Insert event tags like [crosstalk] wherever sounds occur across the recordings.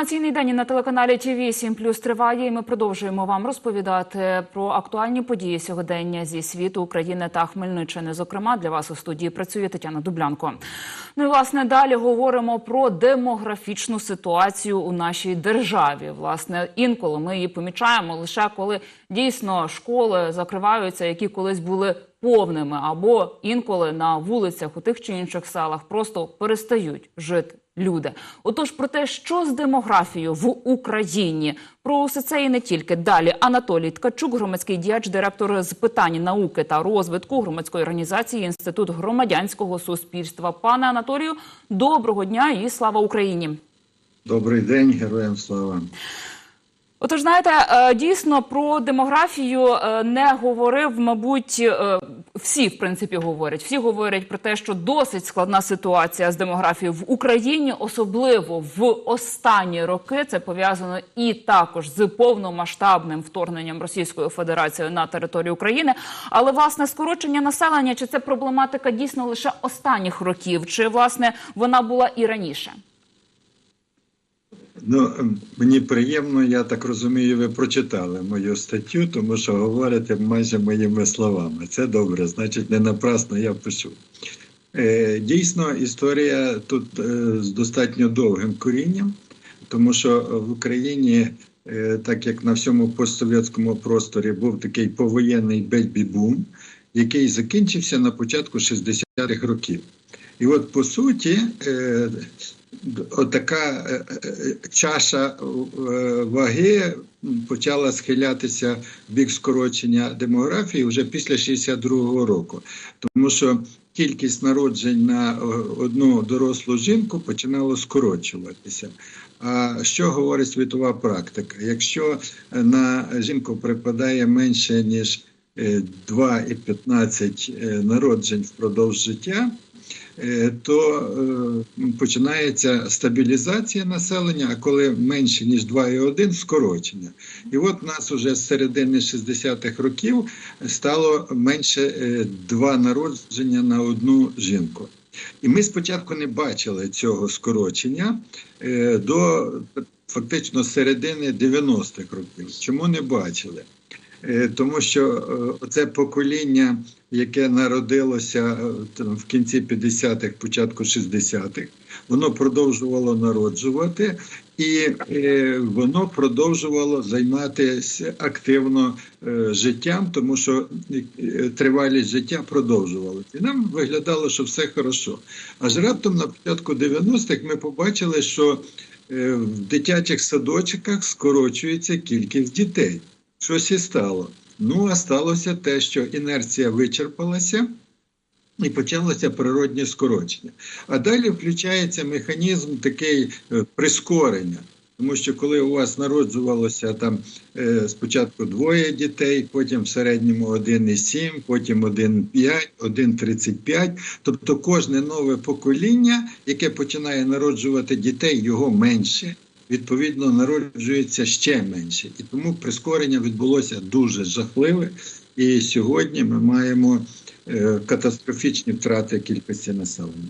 Інформаційний день на телеканалі ТВ 7 плюс триває. І ми продовжуємо вам розповідати про актуальні події сьогодення зі світу України та Хмельниччини. Зокрема, для вас у студії працює Тетяна Дублянко. Ну і власне далі говоримо про демографічну ситуацію у нашій державі. Власне, інколи ми її помічаємо лише коли дійсно школи закриваються, які колись були повними, або інколи на вулицях у тих чи інших селах просто перестають жити люди. Отож, про те, що з демографією в Україні, про усе це і не тільки далі. Анатолій Ткачук, громадський діяч, директор з питань науки та розвитку громадської організації Інститут громадянського суспільства. Пане Анатолію, доброго дня і слава Україні. Добрий день, героям слава. Отож, знаєте, е, дійсно про демографію е, не говорив, мабуть, е, всі в принципі говорять. Всі говорять про те, що досить складна ситуація з демографією в Україні, особливо в останні роки. Це пов'язано і також з повномасштабним вторгненням Російською Федерацією на територію України. Але власне скорочення населення чи це проблематика дійсно лише останніх років, чи власне вона була і раніше? Ну, мені приємно, я так розумію, ви прочитали мою статтю, тому що говорите майже моїми словами. Це добре, значить, не напрасно я пишу. Е, Дійсно, історія тут е, з достатньо довгим корінням, тому що в Україні, е, так як на всьому постсовєтському просторі, був такий повоєнний бейбі-бум, який закінчився на початку 60-х років. І от по суті, е, отака е, е, чаша е, ваги почала схилятися в бік скорочення демографії вже після 62-го року, тому що кількість народжень на одну дорослу жінку починало скорочуватися. А що говорить світова практика? Якщо на жінку припадає менше ніж 2,15 народжень впродовж життя, то починається стабілізація населення, а коли менше ніж 2,1 скорочення. І от нас уже з середини 60-х років стало менше 2 народження на одну жінку. І ми спочатку не бачили цього скорочення до фактично середини 90-х років. Чому не бачили? Тому що це покоління, яке народилося в кінці 50-х, початку 60-х, воно продовжувало народжувати, і воно продовжувало займатися активно життям, тому що тривалість життя продовжувалася. І нам виглядало, що все хорошо. Аж раптом на початку 90-х ми побачили, що в дитячих садочках скорочується кількість дітей. Щось і стало. Ну, а сталося те, що інерція вичерпалася і почалося природнє скорочення. А далі включається механізм такий прискорення. Тому що коли у вас народжувалося там е, спочатку двоє дітей, потім в середньому 1,7, потім 1,5, 1,35, тобто кожне нове покоління, яке починає народжувати дітей, його менше відповідно народжується ще менше, і тому прискорення відбулося дуже жахливе. І сьогодні ми маємо е, катастрофічні втрати кількості населення.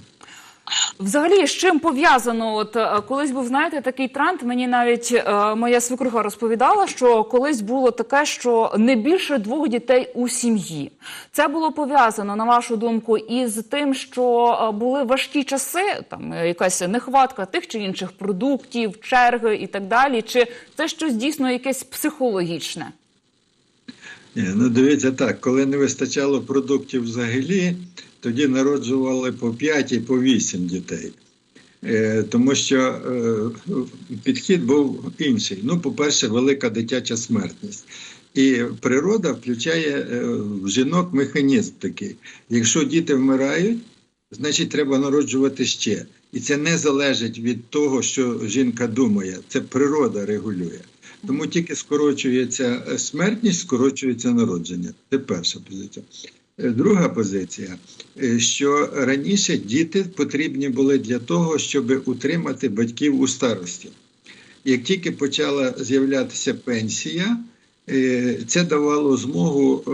Взагалі, з чим пов'язано? От колись був знаєте такий тренд. Мені навіть е, моя свекруха розповідала, що колись було таке, що не більше двох дітей у сім'ї. Це було пов'язано на вашу думку із тим, що були важкі часи, там якась нехватка тих чи інших продуктів, черги і так далі. Чи це щось дійсно якесь психологічне? Ні, ну дивіться так, коли не вистачало продуктів взагалі тоді народжували по 5 і по 8 дітей. Е, тому що е, підхід був інший. Ну, по-перше, велика дитяча смертність. І природа включає е, в жінок механізм такий. Якщо діти вмирають, значить треба народжувати ще. І це не залежить від того, що жінка думає, це природа регулює. Тому тільки скорочується смертність, скорочується народження. Це перша позиція. Друга позиція, що раніше діти потрібні були для того, щоб утримати батьків у старості. Як тільки почала з'являтися пенсія, це давало змогу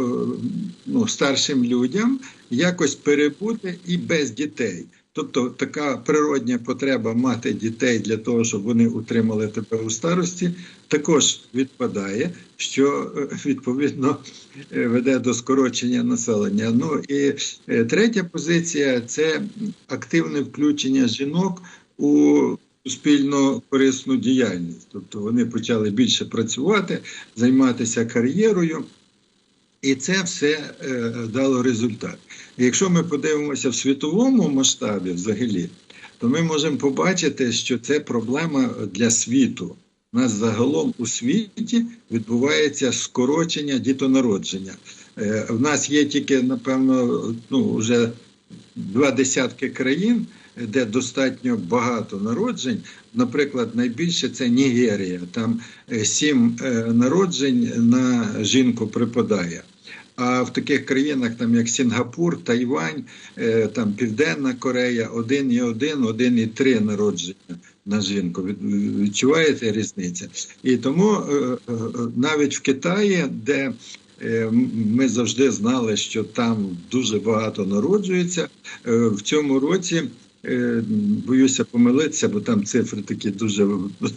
ну, старшим людям якось перебути і без дітей. Тобто така природня потреба мати дітей для того, щоб вони утримали тебе у старості, також відпадає, що е, відповідно е, веде до скорочення населення. Ну і е, третя позиція це активне включення жінок у суспільно корисну діяльність. Тобто вони почали більше працювати, займатися кар'єрою. І це все е, дало результат. Якщо ми подивимося в світовому масштабі взагалі, то ми можемо побачити, що це проблема для світу. У нас загалом у світі відбувається скорочення дітонародження. Е, в нас є тільки, напевно, ну, вже два десятки країн, де достатньо багато народжень. Наприклад, найбільше це Нігерія. Там е, сім е, народжень на жінку припадає. А в таких країнах, там як Сінгапур, Тайвань, е, там Південна Корея, 1,1, 1,3 народження на жінку. Відчуваєте різницю? І тому е, е, навіть в Китаї, де ми завжди знали, що там дуже багато народжується, в цьому році. Боюся помилитися, бо там цифри такі дуже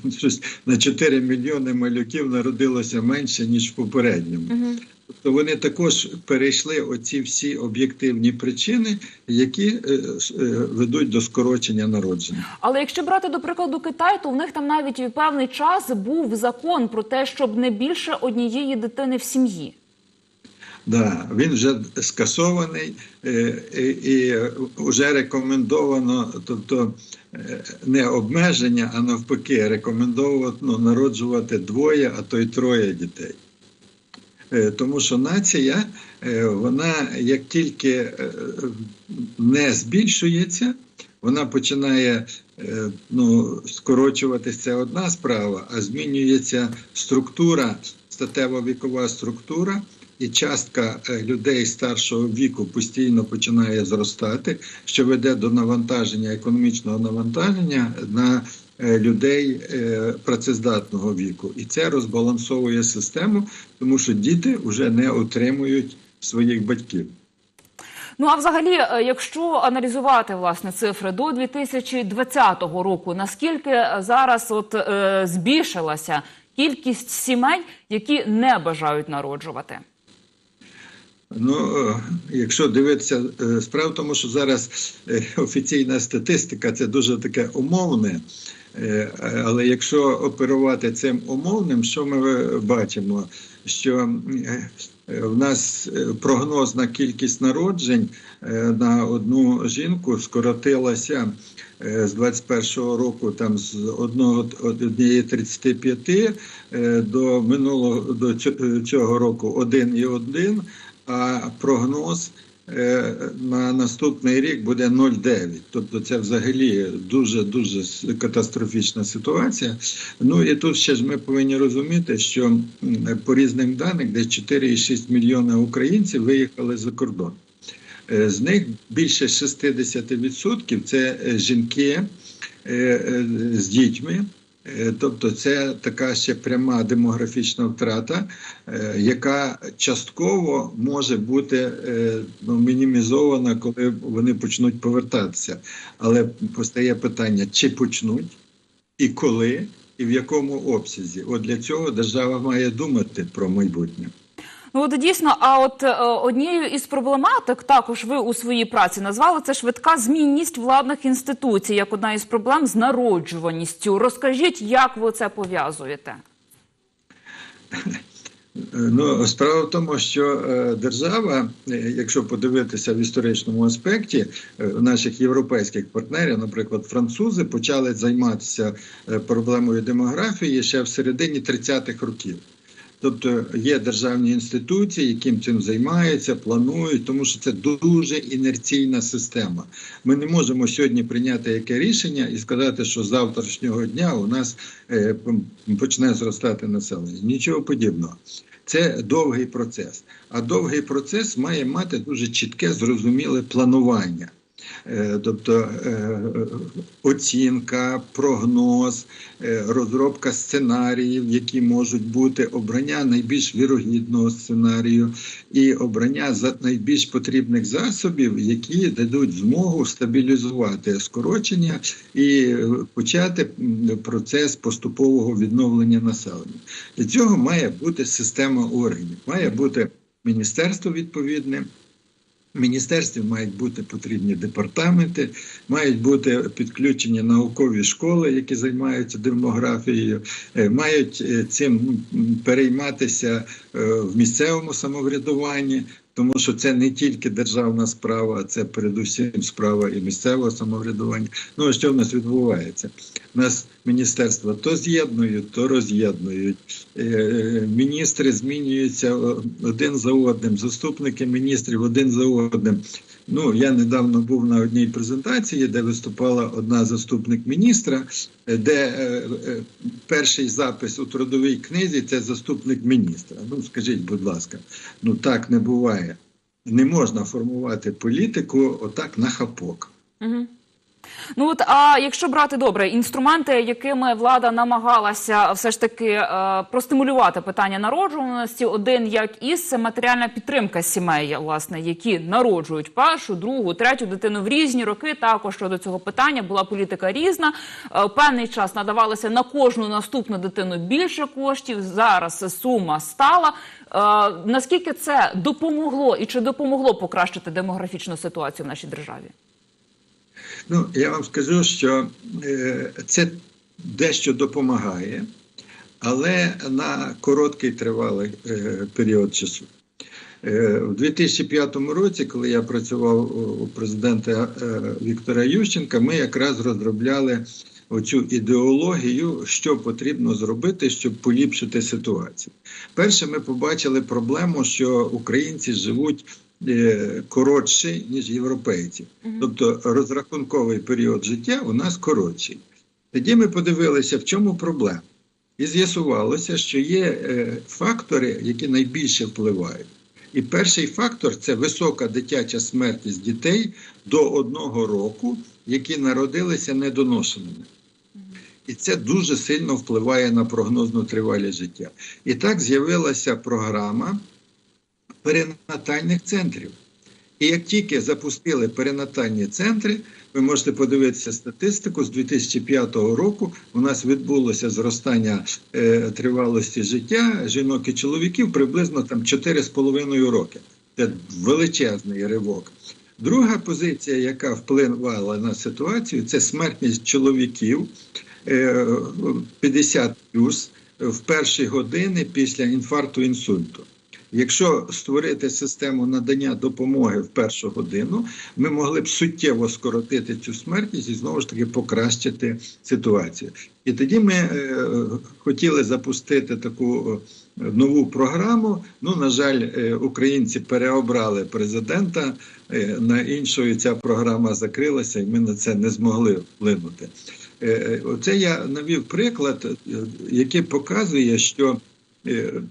[laughs] на 4 мільйони малюків народилося менше ніж в попередньому. Тобто вони також перейшли оці всі об'єктивні причини, які е, е, ведуть до скорочення народження. Але якщо брати до прикладу Китай, то в них там навіть в певний час був закон про те, щоб не більше однієї дитини в сім'ї. Да, він вже скасований е, і, і вже рекомендовано, тобто не обмеження, а навпаки, рекомендовано народжувати двоє, а то й троє дітей. Е, Тому що нація, е, вона як тільки е, не збільшується, вона починає ну, скорочуватися одна справа, а змінюється структура, статево-вікова структура, і частка людей старшого віку постійно починає зростати, що веде до навантаження, економічного навантаження на людей е, працездатного віку. І це розбалансовує систему, тому що діти вже не отримують своїх батьків. Ну а взагалі, е, якщо аналізувати власне цифри до 2020 року, наскільки е, зараз от е, збільшилася кількість сімей, які не бажають народжувати? Ну, е, якщо дивитися, е, справа в тому, що зараз е, офіційна статистика це дуже таке умовне. Е, Але якщо оперувати цим умовним, що ми бачимо? Що е, в нас е, прогнозна кількість народжень на одну жінку скоротилася з 21-го року там з одного однієї 35 е, до минулого до цього року 1,1, а прогноз на наступний рік буде 0,9. Тобто це взагалі дуже дуже катастрофічна ситуація. Ну і тут ще ж ми повинні розуміти, що по різним даним десь 4,6 мільйона українців виїхали за кордон. Е, З них більше 60% це е, жінки е, е, з дітьми. Е, Тобто це така ще пряма демографічна втрата, е, яка частково може бути е, ну, мінімізована, коли вони почнуть повертатися. Але постає питання, чи почнуть, і коли, і в якому обсязі. От для цього держава має думати про майбутнє. Ну от дійсно, а от е, однією із проблематик, також ви у своїй праці назвали це швидка змінність владних інституцій як одна із проблем з народжуваністю. Розкажіть, як ви це пов'язуєте? Ну, справа в тому, що е, держава, е, якщо подивитися в історичному аспекті, наших європейських партнерів, наприклад, французи, почали займатися проблемою демографії ще в середині 30-х років. Тобто є державні інституції, яким цим займаються, планують, тому що це дуже інерційна система. Ми не можемо сьогодні прийняти яке рішення і сказати, що з завтрашнього дня у нас е, почне зростати населення. Нічого подібного. Це довгий процес. А довгий процес має мати дуже чітке, зрозуміле планування. Е, Тобто е, оцінка, прогноз, е, розробка сценаріїв, які можуть бути, обрання найбільш вірогідного сценарію і обрання за найбільш потрібних засобів, які дадуть змогу стабілізувати скорочення і почати процес поступового відновлення населення. Для цього має бути система органів, має бути міністерство відповідне. Міністерстві мають бути потрібні департаменти, мають бути підключені наукові школи, які займаються демографією, е, мають е, цим перейматися е, в місцевому самоврядуванні, тому що це не тільки державна справа, це передусім справа і місцевого самоврядування. Ну що в нас відбувається? У нас міністерства то з'єднують, то роз'єднують. Е, Міністри змінюються один за одним, заступники міністрів один за одним. Ну, я недавно був на одній презентації, де виступала одна заступник міністра, е, де е, перший запис у трудовій книзі це заступник міністра. Ну, скажіть, будь ласка, ну так не буває. Не можна формувати політику отак на хапок. Угу. Ну от а якщо брати добре інструменти, якими влада намагалася все ж таки е, простимулювати питання народжуваності, один як із це матеріальна підтримка сімей, власне, які народжують першу, другу, третю дитину в різні роки. Також щодо цього питання була політика різна. Е, певний час надавалося на кожну наступну дитину більше коштів. Зараз сума стала. Е, наскільки це допомогло і чи допомогло покращити демографічну ситуацію в нашій державі? Ну, я вам скажу, що е, це дещо допомагає, але на короткий тривалий е, період часу. Е, У 2005 році, коли я працював у- президента Віктора Ющенка, ми якраз розробляли оцю ідеологію, що потрібно зробити, щоб поліпшити ситуацію. Перше, ми побачили проблему, що українці живуть е, коротше, ніж європейці. Тобто розрахунковий період життя у нас коротший. Тоді ми подивилися, в чому проблема. І з'ясувалося, що є е, фактори, які найбільше впливають. І перший фактор це висока дитяча смертність дітей до одного року, які народилися недоношеними. І це дуже сильно впливає на прогнозну тривалість життя. І так з'явилася програма перинатальних центрів. І як тільки запустили перинатальні центри, ви можете подивитися статистику з 2005 року. У нас відбулося зростання е, тривалості життя жінок і чоловіків приблизно там 4,5 роки. Це величезний ривок. Друга позиція, яка впливала на ситуацію, це смертність чоловіків е, 50 в перші години після інфаркту інсульту. Якщо створити систему надання допомоги в першу годину, ми могли б суттєво скоротити цю смертність і знову ж таки покращити ситуацію. І тоді ми е, хотіли запустити таку е, нову програму. Ну, на жаль, е, українці переобрали президента е, на іншого, і ця програма закрилася, і ми на це не змогли вплинути. Е, Оце я навів приклад, е, який показує, що е,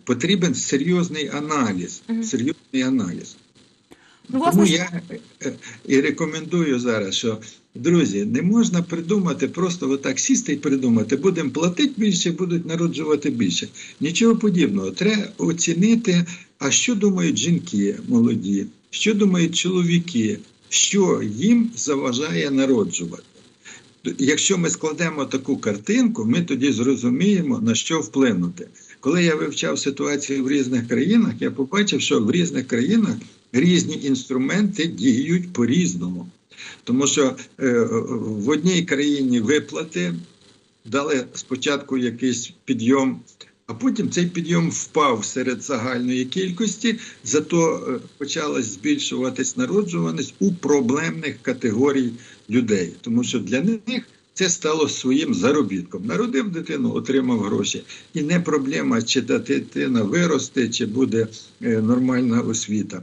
потрібен серйозний аналіз. Серйозний аналіз. Ну, Тому я е, і рекомендую зараз, що друзі, не можна придумати, просто отак сісти і придумати, будемо платити більше, будуть народжувати більше. Нічого подібного. Треба оцінити, а що думають жінки молоді, що думають чоловіки, що їм заважає народжувати. Якщо ми складемо таку картинку, ми тоді зрозуміємо, на що вплинути. Коли я вивчав ситуацію в різних країнах, я побачив, що в різних країнах різні інструменти діють по-різному. Тому що е, в одній країні виплати дали спочатку якийсь підйом, а потім цей підйом впав серед загальної кількості, зато е, почала збільшуватись народжуваність у проблемних категорій людей, тому що для них це стало своїм заробітком. Народив дитину, отримав гроші. І не проблема, чи дитина виросте, чи буде е, нормальна освіта.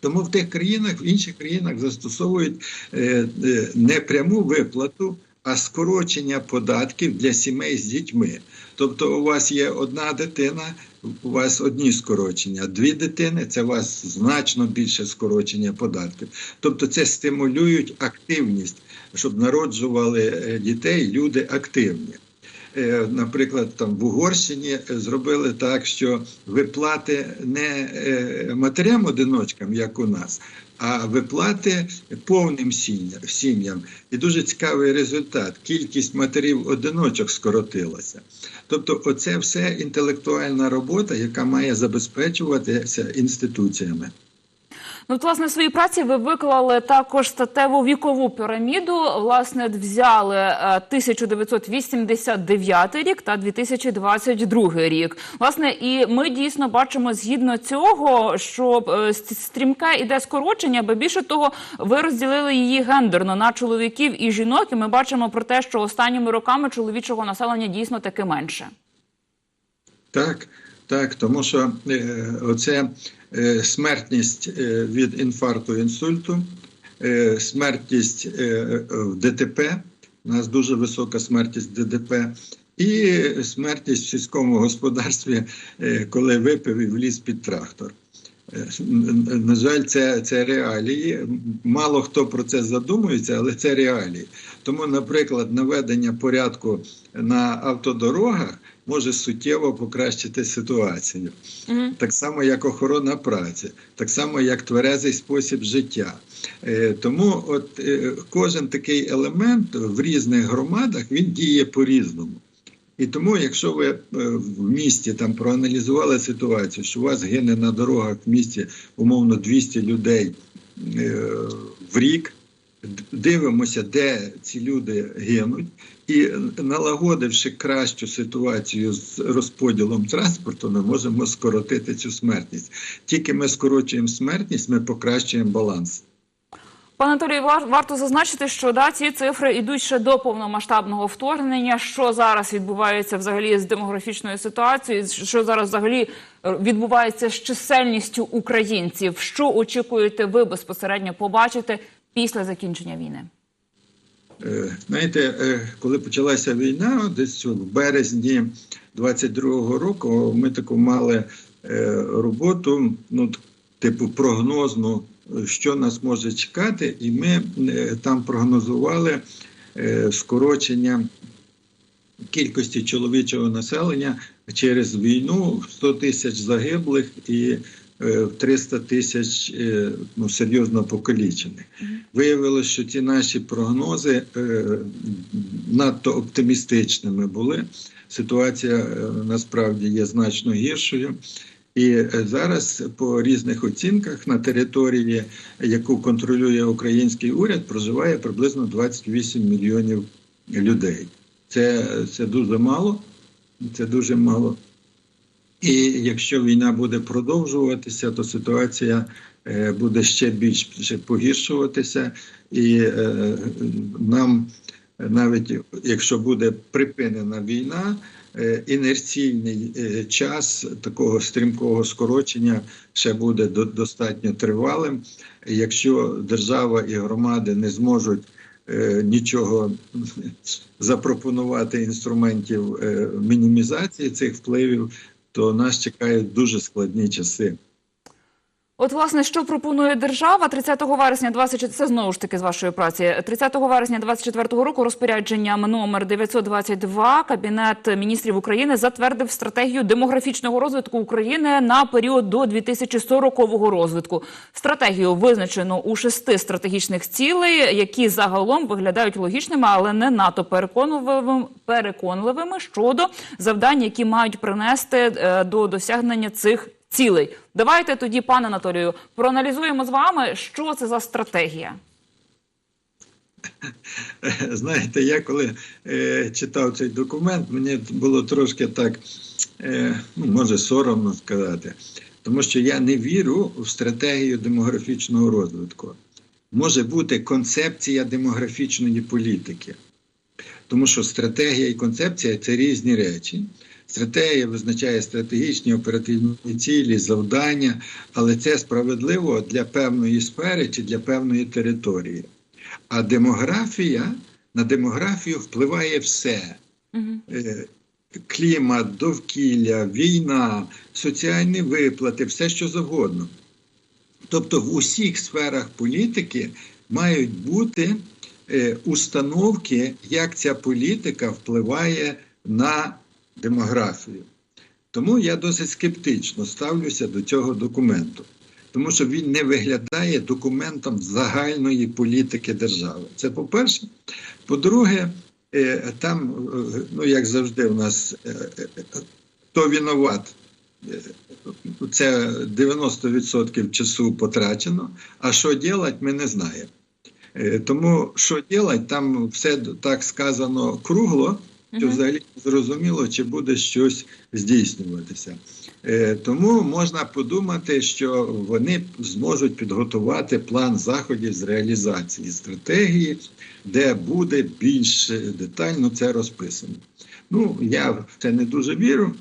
Тому в тих країнах, в інших країнах застосовують е, е, не пряму виплату, а скорочення податків для сімей з дітьми. Тобто, у вас є одна дитина, у вас одні скорочення, дві дитини це у вас значно більше скорочення податків. Тобто це стимулюють активність, щоб народжували е, дітей люди активні. Е, Наприклад, там в Угорщині зробили так, що виплати не е, матерям-одиночкам, як у нас, а виплати повним сім'ям. І дуже цікавий результат. Кількість матерів-одиночок скоротилася. Тобто, оце все інтелектуальна робота, яка має забезпечуватися інституціями. Ну, от, власне, в своїй праці ви виклали також статеву вікову піраміду. Власне, взяли е, 1989 рік та 2022 рік. Власне, і ми дійсно бачимо згідно цього, що е, стрімке іде скорочення, бо більше того, ви розділили її гендерно на чоловіків і жінок. І ми бачимо про те, що останніми роками чоловічого населення дійсно таки менше. Так, так, тому що е, оце е, смертність е, від інфаркту інсульту, е, смертність е, в ДТП, у нас дуже висока смертність ДТП, і смертність в сільському господарстві, е, коли випив і вліз під трактор. Е, На жаль, це, це реалії. Мало хто про це задумується, але це реалії. Тому, наприклад, наведення порядку на автодорогах може суттєво покращити ситуацію. Мгм. Так само, як охорона праці, так само, як тверезий спосіб життя. Е, Тому от е, кожен такий елемент в різних громадах він діє по-різному. І тому, якщо ви е, в місті там проаналізували ситуацію, що у вас гине на дорогах в місті умовно 200 людей в рік, дивимося, де ці люди гинуть, і налагодивши кращу ситуацію з розподілом транспорту, ми можемо скоротити цю смертність. Тільки ми скорочуємо смертність, ми покращуємо баланс. Пане Анатолію, вар- варто зазначити, що да, ці цифри йдуть ще до повномасштабного вторгнення. Що зараз відбувається взагалі з демографічною ситуацією? Що зараз взагалі е, відбувається з чисельністю українців? Що очікуєте ви безпосередньо побачити після закінчення війни? Е, Знаєте, е, коли почалася війна, десь в березні 22-го року ми таку мали е, роботу, ну типу прогнозну, що нас може чекати, і ми там прогнозували скорочення кількості чоловічого населення через війну 100 тисяч загиблих і е, 300 тисяч е, ну, серйозно покалічених. Виявилося, що ті наші прогнози е, надто оптимістичними були. Ситуація е, насправді є значно гіршою. І е, зараз по різних оцінках на території, яку контролює український уряд, проживає приблизно 28 мільйонів людей. Це, це дуже мало. Це дуже мало. І якщо війна буде продовжуватися, то ситуація е, буде ще більше погіршуватися, і е, нам навіть якщо буде припинена війна, е, інерційний час такого стрімкого скорочення ще буде достатньо тривалим. Якщо держава і громади не зможуть нічого запропонувати інструментів мінімізації цих впливів, то нас чекають дуже складні часи. От, власне, що пропонує держава 30 вересня 24, це знову ж таки з вашої праці. 30 вересня 24 року розпорядженням номер 922 Кабінет міністрів України затвердив стратегію демографічного розвитку України на період до 2040 розвитку. Стратегію визначено у шести стратегічних цілей, які загалом виглядають логічними, але не надто переконливими, переконливими щодо завдань, які мають принести е, до досягнення цих цілей. Давайте тоді, пане Анатолію, проаналізуємо з вами, що це за стратегія. [laughs] Знаєте, я коли е, читав цей документ, мені було трошки так, е, ну, може, соромно сказати, тому що я не вірю в стратегію демографічного розвитку. Може бути концепція демографічної політики, тому що стратегія і концепція це різні речі. Стратегія визначає стратегічні оперативні цілі, завдання, але це справедливо для певної сфери чи для певної території. А демографія на демографію впливає все. Е, клімат, довкілля, війна, соціальні виплати, все що завгодно. Тобто в усіх сферах політики мають бути е, установки, як ця політика впливає на демографію. Тому я досить скептично ставлюся до цього документу, тому що він не виглядає документом загальної політики держави. Це по-перше. По-друге, е, там, е, ну як завжди, у нас е, хто винуват, це 90% часу потрачено, а що робити, ми не знаємо. Тому що робити, там все так сказано кругло, що взагалі зрозуміло, чи буде щось здійснюватися. Е, Тому можна подумати, що вони зможуть підготувати план заходів з реалізації стратегії, де буде більш детально це розписано. Ну, я в це не дуже вірю.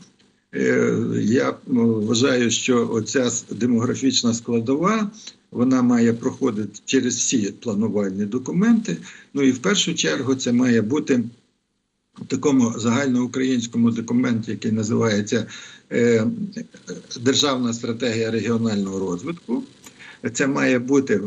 Е, Я ну, вважаю, що оця демографічна складова вона має проходити через всі планувальні документи. Ну і в першу чергу це має бути такому загальноукраїнському документі, який називається е, Державна стратегія регіонального розвитку. Це має бути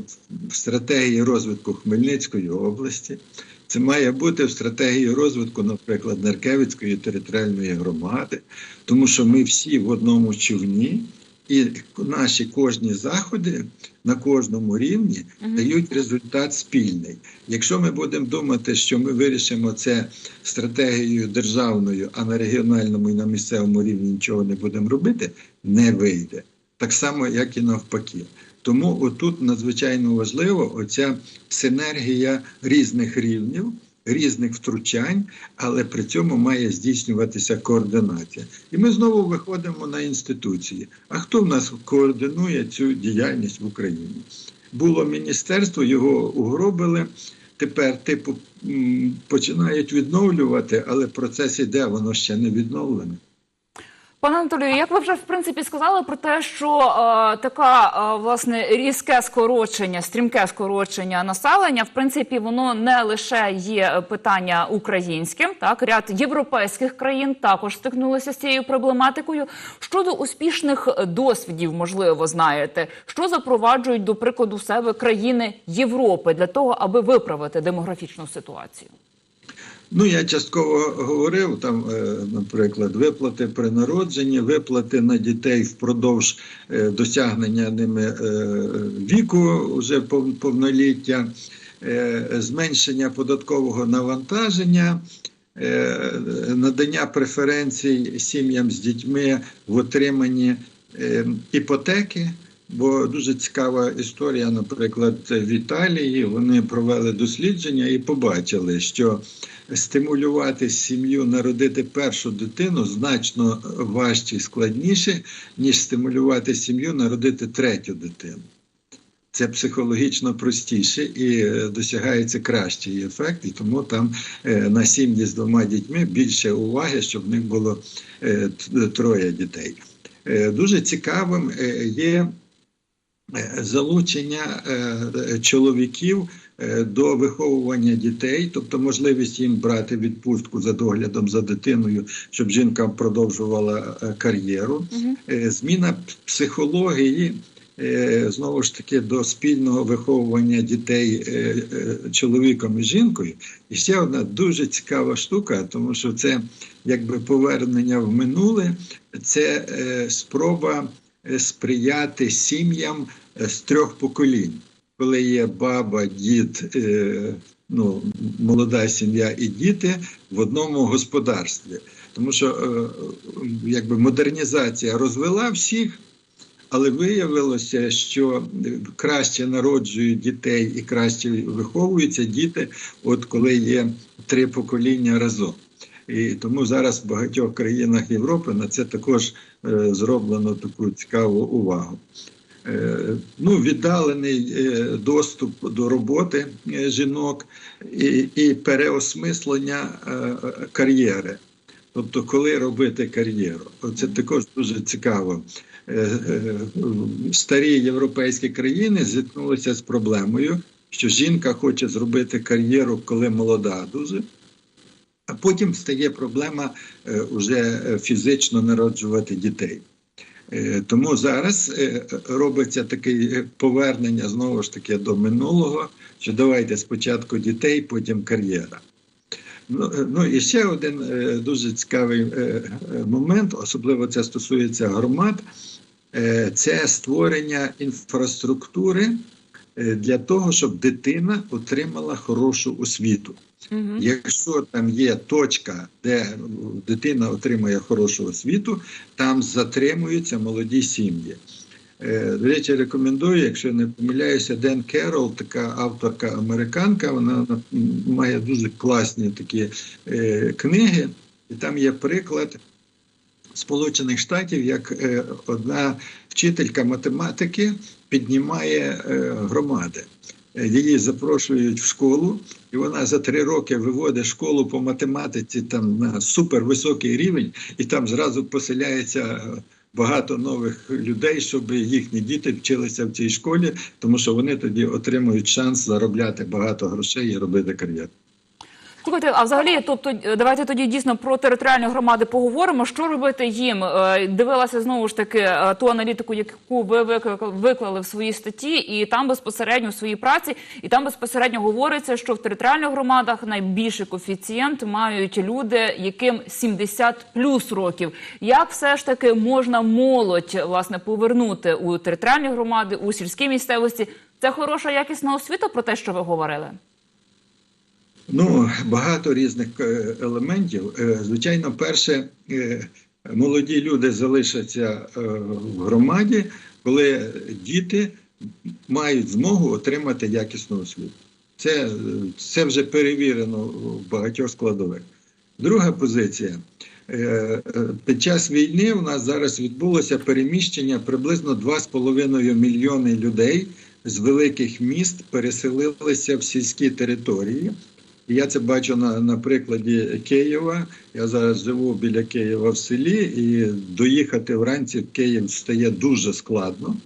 в стратегії розвитку Хмельницької області. Це має бути в стратегії розвитку, наприклад, Неркевицької територіальної громади, тому що ми всі в одному човні, і наші кожні заходи на кожному рівні дають результат спільний. Якщо ми будемо думати, що ми вирішимо це стратегією державною, а на регіональному і на місцевому рівні нічого не будемо робити, не вийде. Так само, як і навпаки. Тому отут надзвичайно важливо оця синергія різних рівнів, різних втручань, але при цьому має здійснюватися координація. І ми знову виходимо на інституції. А хто в нас координує цю діяльність в Україні? Було міністерство, його угробили. Тепер, типу, починають відновлювати, але процес іде, воно ще не відновлене. Пане Анатолію, як ви вже в принципі сказали про те, що е, така е, власне різке скорочення, стрімке скорочення населення, в принципі, воно не лише є питання українським, так ряд європейських країн також стикнулися з цією проблематикою. Щодо успішних досвідів, можливо, знаєте, що запроваджують до прикладу себе країни Європи для того, аби виправити демографічну ситуацію. Ну, я частково говорив там, е, наприклад, виплати при народженні, виплати на дітей впродовж е, досягнення ними е, віку, вже повноліття, зменшення податкового навантаження. Надання преференцій сім'ям з дітьми в отриманні іпотеки, бо дуже цікава історія, наприклад, в Італії вони провели дослідження і побачили, що стимулювати сім'ю народити першу дитину значно важче і складніше, ніж стимулювати сім'ю народити третю дитину. Це психологічно простіше і е, досягається кращий ефект, і тому там е, на сім'ї з двома дітьми більше уваги, щоб в них було е, троє дітей. Дуже цікавим є залучення чоловіків до виховування дітей, тобто можливість їм брати відпустку за доглядом за дитиною, щоб жінка продовжувала е, кар'єру. Е, Зміна психології. е, Знову ж таки до спільного виховування дітей е, е, чоловіком і жінкою. І ще одна дуже цікава штука, тому що це якби повернення в минуле, це е, спроба е, сприяти сім'ям е, з трьох поколінь, коли є баба, дід, е, ну, молода сім'я і діти в одному господарстві. Тому що е, якби модернізація розвела всіх, але виявилося, що краще народжують дітей і краще виховуються діти, от коли є три покоління разом. І тому зараз в багатьох країнах Європи на це також е, зроблено таку цікаву увагу. Е, ну, віддалений е, доступ до роботи е, жінок і, і переосмислення кар'єри. Тобто, коли робити кар'єру, це також дуже цікаво. Старі європейські країни зіткнулися з проблемою, що жінка хоче зробити кар'єру, коли молода дуже. А потім стає проблема е, уже е, фізично народжувати дітей. Е, Тому зараз е, робиться таке повернення знову ж таки до минулого, що давайте спочатку дітей, потім кар'єра. Ну, е, ну і ще один дуже цікавий момент, особливо це стосується громад, це створення інфраструктури для того, щоб дитина отримала хорошу освіту. Мгм. Якщо там є точка, де дитина отримує хорошу освіту, там затримуються молоді сім'ї. Е, До речі, рекомендую, якщо не помиляюся, Ден Керол, така авторка американка, вона має дуже класні такі е, книги, і там є приклад Сполучених Штатів, як е, одна вчителька математики піднімає громади. Її запрошують в школу, і вона за три роки виводить школу по математиці там на супервисокий рівень, і там зразу поселяється е, багато нових людей, щоб їхні діти вчилися в цій школі, тому що вони тоді отримують шанс заробляти багато грошей і робити кар'єру. Слухайте, а взагалі, тобто, е, давайте тоді дійсно про територіальні громади поговоримо. Що робити їм? Е, Дивилася знову ж таки е, ту аналітику, яку ви виклали в своїй статті, і там безпосередньо в своїй праці, і там безпосередньо говориться, що в територіальних громадах найбільший коефіцієнт мають люди, яким 70 плюс років. Як все ж таки можна молодь власне повернути у територіальні громади, у сільській місцевості? Це хороша якісна освіта про те, що ви говорили. Ну, багато різних е, елементів. Е, Звичайно, перше, е, молоді люди залишаться в громаді, коли діти мають змогу отримати якісну освіту. Це, це вже перевірено в багатьох складових. Друга позиція. Під час війни у нас зараз відбулося переміщення приблизно 2,5 мільйони людей з великих міст переселилися в сільські території. І я це бачу на, на прикладі Києва. Я зараз живу біля Києва в селі, і доїхати вранці в Київ стає дуже складно,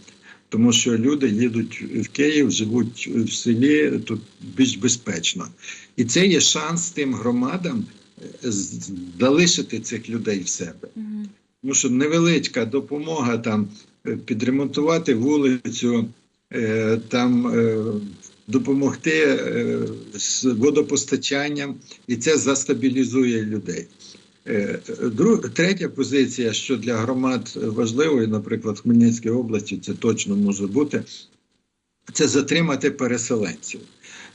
тому що люди їдуть в Київ, живуть в селі тут більш безпечно. І це є шанс тим громадам е, залишити цих людей в себе. Тому що невеличка допомога там е, підремонтувати вулицю, е, там допомогти е, з водопостачанням, і це застабілізує людей. Е, третя позиція, що для громад важливою, наприклад, в Хмельницькій області, це точно може бути, це затримати переселенців.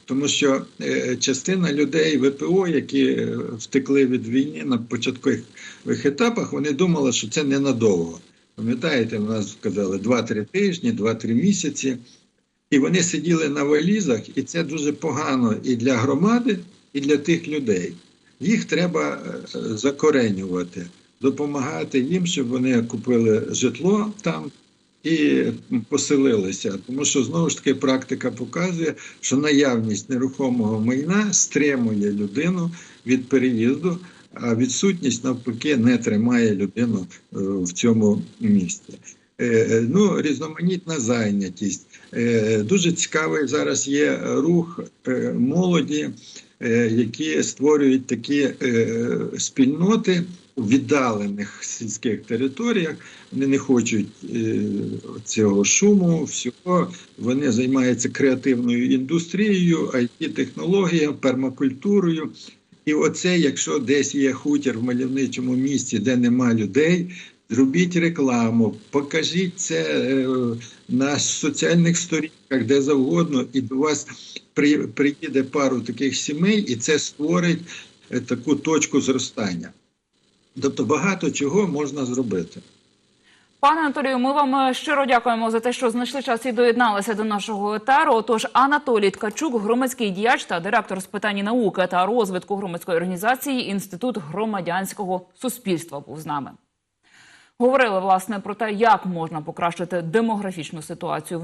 Тому що е, частина людей ВПО, які втекли від війни на початкових етапах, вони думали, що це ненадовго. Пам'ятаєте, у нас казали 2-3 тижні, 2-3 місяці. І вони сиділи на валізах, і це дуже погано і для громади, і для тих людей. Їх треба е, закоренювати, допомагати їм, щоб вони купили житло там і поселилися. Тому що знову ж таки практика показує, що наявність нерухомого майна стримує людину від переїзду, а відсутність навпаки не тримає людину е, в цьому місці. Е, е, Ну, різноманітна зайнятість. Е, Дуже цікавий зараз є рух молоді, які створюють такі спільноти у віддалених сільських територіях. Вони не хочуть цього шуму, всього. Вони займаються креативною індустрією, it технологіями пермакультурою. І оце, якщо десь є хутір в мальовничому місті, де нема людей, зробіть рекламу, покажіть це е, на соціальних сторінках, де завгодно, і до вас при, приїде пару таких сімей, і це створить е, таку точку зростання. Тобто багато чого можна зробити. Пане Анатолію, ми вам е, щиро дякуємо за те, що знайшли час і доєдналися до нашого етеру. Отож, Анатолій Ткачук, громадський діяч та директор з питань науки та розвитку громадської організації Інститут громадянського суспільства, був з нами. Говорили власне про те, як можна покращити демографічну ситуацію в